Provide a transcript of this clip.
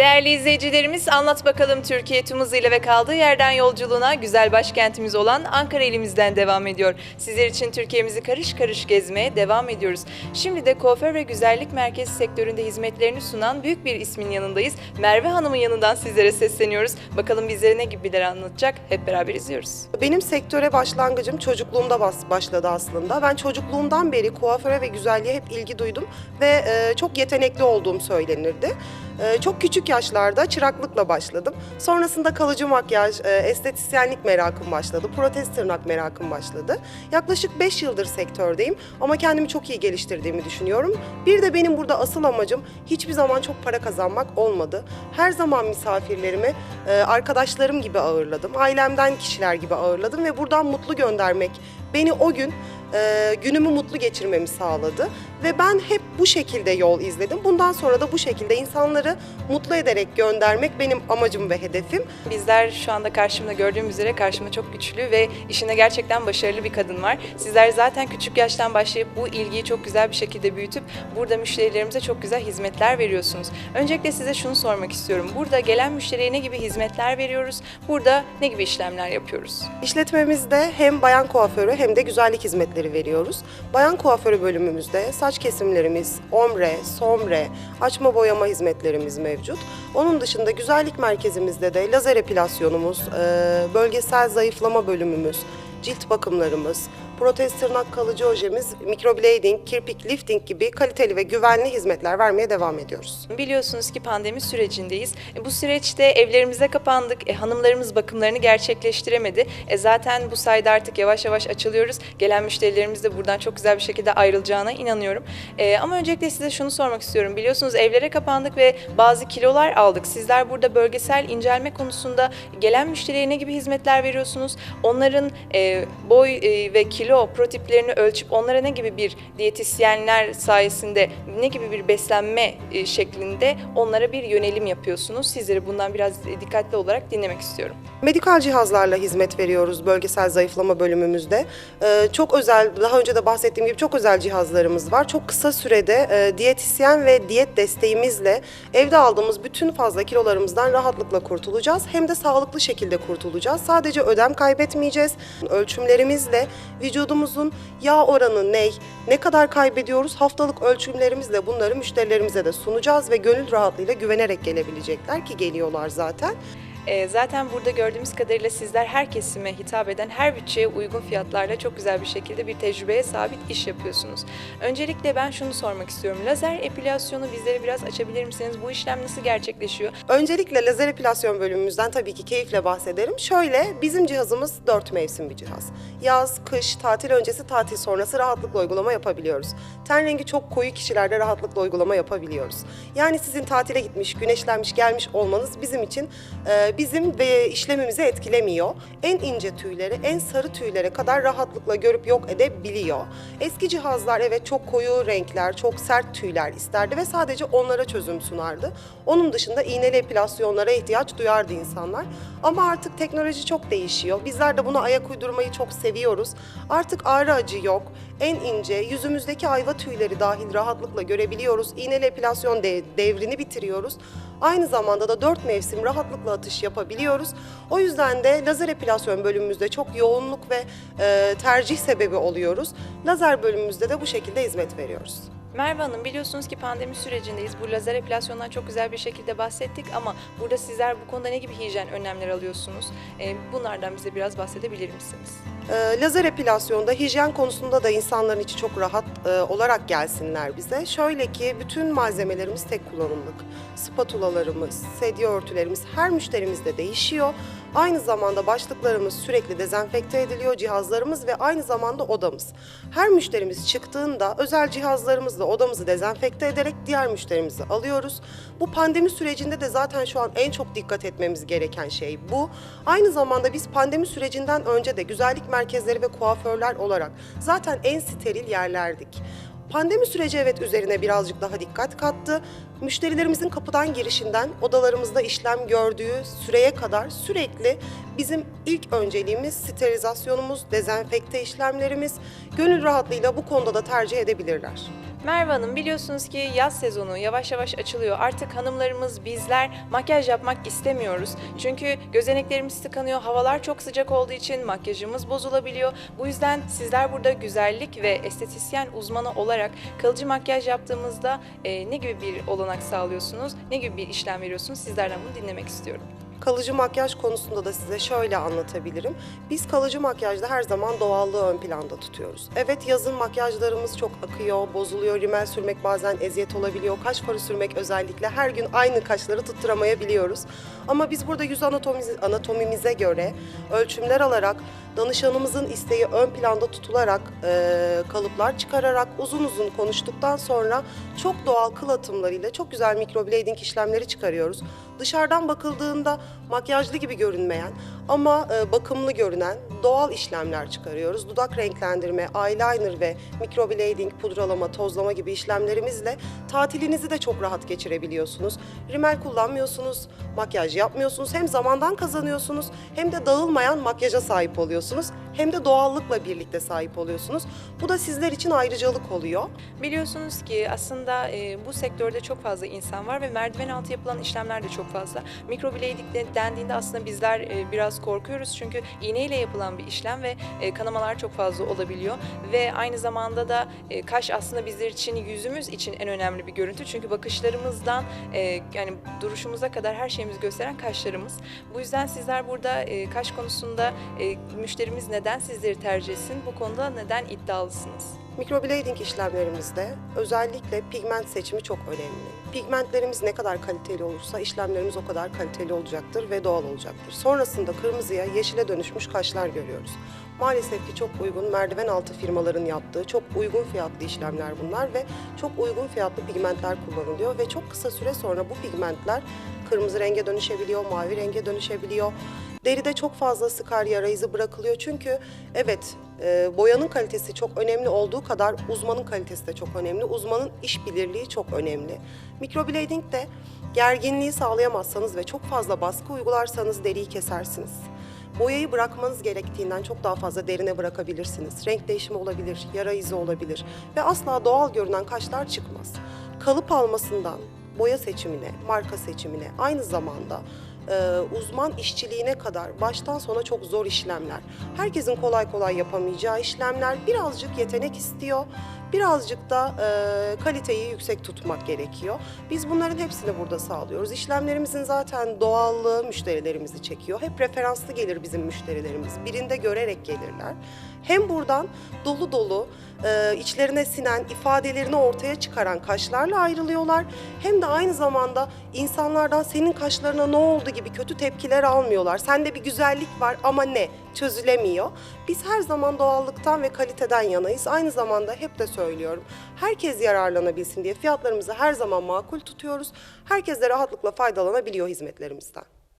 Değerli izleyicilerimiz anlat bakalım Türkiye tüm hızıyla ve kaldığı yerden yolculuğuna güzel başkentimiz olan Ankara ilimizden devam ediyor. Sizler için Türkiye'mizi karış karış gezmeye devam ediyoruz. Şimdi de kuaför ve güzellik merkezi sektöründe hizmetlerini sunan büyük bir ismin yanındayız. Merve Hanım'ın yanından sizlere sesleniyoruz. Bakalım bizlere ne gibi bilgiler anlatacak hep beraber izliyoruz. Benim sektöre başlangıcım çocukluğumda başladı aslında. Ben çocukluğumdan beri kuaföre ve güzelliğe hep ilgi duydum ve e, çok yetenekli olduğum söylenirdi. E, çok küçük yaşlarda çıraklıkla başladım. Sonrasında kalıcı makyaj, e, estetisyenlik merakım başladı. Protez tırnak merakım başladı. Yaklaşık 5 yıldır sektördeyim ama kendimi çok iyi geliştirdiğimi düşünüyorum. Bir de benim burada asıl amacım hiçbir zaman çok para kazanmak olmadı. Her zaman misafirlerimi e, arkadaşlarım gibi ağırladım. Ailemden kişiler gibi ağırladım ve buradan mutlu göndermek beni o gün e, günümü mutlu geçirmemi sağladı. Ve ben hep bu şekilde yol izledim. Bundan sonra da bu şekilde insanları mutlu ederek göndermek benim amacım ve hedefim. Bizler şu anda karşımda gördüğüm üzere karşımda çok güçlü ve işinde gerçekten başarılı bir kadın var. Sizler zaten küçük yaştan başlayıp bu ilgiyi çok güzel bir şekilde büyütüp burada müşterilerimize çok güzel hizmetler veriyorsunuz. Öncelikle size şunu sormak istiyorum. Burada gelen müşteriye ne gibi hizmetler veriyoruz? Burada ne gibi işlemler yapıyoruz? İşletmemizde hem bayan kuaförü hem de güzellik hizmetleri veriyoruz. Bayan kuaförü bölümümüzde saç kesimlerimiz, ombre, sombre, açma boyama hizmetlerimiz mevcut. Onun dışında güzellik merkezimizde de lazer epilasyonumuz, bölgesel zayıflama bölümümüz, cilt bakımlarımız, protez tırnak kalıcı ojemiz, microblading, kirpik lifting gibi kaliteli ve güvenli hizmetler vermeye devam ediyoruz. Biliyorsunuz ki pandemi sürecindeyiz. E, bu süreçte evlerimize kapandık. E, hanımlarımız bakımlarını gerçekleştiremedi. E, zaten bu sayede artık yavaş yavaş açılıyoruz. Gelen müşterilerimiz de buradan çok güzel bir şekilde ayrılacağına inanıyorum. E, ama öncelikle size şunu sormak istiyorum. Biliyorsunuz evlere kapandık ve bazı kilolar aldık. Sizler burada bölgesel incelme konusunda gelen müşteriye ne gibi hizmetler veriyorsunuz? Onların e, boy e, ve kilo protiplerini ölçüp onlara ne gibi bir diyetisyenler sayesinde ne gibi bir beslenme e, şeklinde onlara bir yönelim yapıyorsunuz. Sizleri bundan biraz e, dikkatli olarak dinlemek istiyorum. Medikal cihazlarla hizmet veriyoruz bölgesel zayıflama bölümümüzde. Ee, çok özel, daha önce de bahsettiğim gibi çok özel cihazlarımız var. Çok kısa sürede e, diyetisyen ve diyet desteğimizle evde aldığımız bütün fazla kilolarımızdan rahatlıkla kurtulacağız. Hem de sağlıklı şekilde kurtulacağız. Sadece ödem kaybetmeyeceğiz. Ölçümlerimizle vücudumuzun yağ oranı ne, ne kadar kaybediyoruz haftalık ölçümlerimizle bunları müşterilerimize de sunacağız ve gönül rahatlığıyla güvenerek gelebilecekler ki geliyorlar zaten. E, zaten burada gördüğümüz kadarıyla sizler her kesime hitap eden, her bütçeye uygun fiyatlarla çok güzel bir şekilde bir tecrübeye sabit iş yapıyorsunuz. Öncelikle ben şunu sormak istiyorum. Lazer epilasyonu bizleri biraz açabilir misiniz? Bu işlem nasıl gerçekleşiyor? Öncelikle lazer epilasyon bölümümüzden tabii ki keyifle bahsederim. Şöyle, bizim cihazımız dört mevsim bir cihaz. Yaz, kış, tatil öncesi, tatil sonrası rahatlıkla uygulama yapabiliyoruz. Ten rengi çok koyu kişilerde rahatlıkla uygulama yapabiliyoruz. Yani sizin tatile gitmiş, güneşlenmiş, gelmiş olmanız bizim için e, bizim işlemimizi etkilemiyor. En ince tüyleri, en sarı tüylere kadar rahatlıkla görüp yok edebiliyor. Eski cihazlar evet çok koyu renkler, çok sert tüyler isterdi ve sadece onlara çözüm sunardı. Onun dışında iğneli epilasyonlara ihtiyaç duyardı insanlar. Ama artık teknoloji çok değişiyor. Bizler de buna ayak uydurmayı çok seviyoruz. Artık ağrı acı yok. En ince, yüzümüzdeki ayva tüyleri dahil rahatlıkla görebiliyoruz. İğneli epilasyon de- devrini bitiriyoruz. Aynı zamanda da dört mevsim rahatlıkla atış yapabiliyoruz. O yüzden de lazer epilasyon bölümümüzde çok yoğunluk ve e, tercih sebebi oluyoruz. Lazer bölümümüzde de bu şekilde hizmet veriyoruz. Merve Hanım biliyorsunuz ki pandemi sürecindeyiz. Bu lazer epilasyondan çok güzel bir şekilde bahsettik ama burada sizler bu konuda ne gibi hijyen önlemler alıyorsunuz? Ee, bunlardan bize biraz bahsedebilir misiniz? E, lazer epilasyonda hijyen konusunda da insanların içi çok rahat e, olarak gelsinler bize. Şöyle ki bütün malzemelerimiz tek kullanımlık. Spatulalarımız, sedye örtülerimiz her müşterimizde değişiyor. Aynı zamanda başlıklarımız sürekli dezenfekte ediliyor, cihazlarımız ve aynı zamanda odamız. Her müşterimiz çıktığında özel cihazlarımızla odamızı dezenfekte ederek diğer müşterimizi alıyoruz. Bu pandemi sürecinde de zaten şu an en çok dikkat etmemiz gereken şey bu. Aynı zamanda biz pandemi sürecinden önce de güzellik merkezleri ve kuaförler olarak zaten en steril yerlerdik. Pandemi süreci evet üzerine birazcık daha dikkat kattı. Müşterilerimizin kapıdan girişinden odalarımızda işlem gördüğü süreye kadar sürekli bizim ilk önceliğimiz sterilizasyonumuz, dezenfekte işlemlerimiz. Gönül rahatlığıyla bu konuda da tercih edebilirler. Merve Hanım biliyorsunuz ki yaz sezonu yavaş yavaş açılıyor. Artık hanımlarımız bizler makyaj yapmak istemiyoruz. Çünkü gözeneklerimiz tıkanıyor. Havalar çok sıcak olduğu için makyajımız bozulabiliyor. Bu yüzden sizler burada güzellik ve estetisyen uzmanı olarak kalıcı makyaj yaptığımızda e, ne gibi bir olanak sağlıyorsunuz? Ne gibi bir işlem veriyorsunuz? Sizlerden bunu dinlemek istiyorum. Kalıcı makyaj konusunda da size şöyle anlatabilirim. Biz kalıcı makyajda her zaman doğallığı ön planda tutuyoruz. Evet yazın makyajlarımız çok akıyor, bozuluyor. Rimel sürmek bazen eziyet olabiliyor. Kaş farı sürmek özellikle her gün aynı kaşları tutturamayabiliyoruz. Ama biz burada yüz anatomimize göre ölçümler alarak danışanımızın isteği ön planda tutularak e, kalıplar çıkararak uzun uzun konuştuktan sonra çok doğal kıl atımlarıyla çok güzel microblading işlemleri çıkarıyoruz. Dışarıdan bakıldığında makyajlı gibi görünmeyen ama e, bakımlı görünen doğal işlemler çıkarıyoruz. Dudak renklendirme, eyeliner ve microblading, pudralama, tozlama gibi işlemlerimizle tatilinizi de çok rahat geçirebiliyorsunuz. Rimel kullanmıyorsunuz, makyaj yapmıyorsunuz. Hem zamandan kazanıyorsunuz hem de dağılmayan makyaja sahip oluyorsunuz ediyorsunuz. Hem de doğallıkla birlikte sahip oluyorsunuz. Bu da sizler için ayrıcalık oluyor. Biliyorsunuz ki aslında e, bu sektörde çok fazla insan var ve merdiven altı yapılan işlemler de çok fazla. De- dendiğinde aslında bizler e, biraz korkuyoruz çünkü iğneyle yapılan bir işlem ve e, kanamalar çok fazla olabiliyor ve aynı zamanda da e, kaş aslında bizler için yüzümüz için en önemli bir görüntü çünkü bakışlarımızdan e, yani duruşumuza kadar her şeyimizi gösteren kaşlarımız. Bu yüzden sizler burada e, kaş konusunda e, müşterimiz neden sizleri tercih etsin bu konuda neden iddialısınız? Microblading işlemlerimizde özellikle pigment seçimi çok önemli. Pigmentlerimiz ne kadar kaliteli olursa işlemlerimiz o kadar kaliteli olacaktır ve doğal olacaktır. Sonrasında kırmızıya, yeşile dönüşmüş kaşlar görüyoruz. Maalesef ki çok uygun merdiven altı firmaların yaptığı çok uygun fiyatlı işlemler bunlar ve çok uygun fiyatlı pigmentler kullanılıyor ve çok kısa süre sonra bu pigmentler kırmızı renge dönüşebiliyor, mavi renge dönüşebiliyor. Deride çok fazla sıkar yara izi bırakılıyor çünkü evet e, boyanın kalitesi çok önemli olduğu kadar uzmanın kalitesi de çok önemli. Uzmanın iş bilirliği çok önemli. Microblading de gerginliği sağlayamazsanız ve çok fazla baskı uygularsanız deriyi kesersiniz. Boyayı bırakmanız gerektiğinden çok daha fazla derine bırakabilirsiniz. Renk değişimi olabilir, yara izi olabilir ve asla doğal görünen kaşlar çıkmaz. Kalıp almasından boya seçimine, marka seçimine aynı zamanda e, uzman işçiliğine kadar baştan sona çok zor işlemler. Herkesin kolay kolay yapamayacağı işlemler birazcık yetenek istiyor. Birazcık da e, kaliteyi yüksek tutmak gerekiyor. Biz bunların hepsini burada sağlıyoruz. İşlemlerimizin zaten doğallığı müşterilerimizi çekiyor. Hep referanslı gelir bizim müşterilerimiz. Birinde görerek gelirler. Hem buradan dolu dolu e, içlerine sinen ifadelerini ortaya çıkaran kaşlarla ayrılıyorlar. Hem de aynı zamanda insanlardan senin kaşlarına ne oldu gibi kötü tepkiler almıyorlar. Sende bir güzellik var ama ne? Çözülemiyor. Biz her zaman doğallıktan ve kaliteden yanayız. Aynı zamanda hep de söylüyorum. Herkes yararlanabilsin diye fiyatlarımızı her zaman makul tutuyoruz. Herkes de rahatlıkla faydalanabiliyor hizmetlerimizden.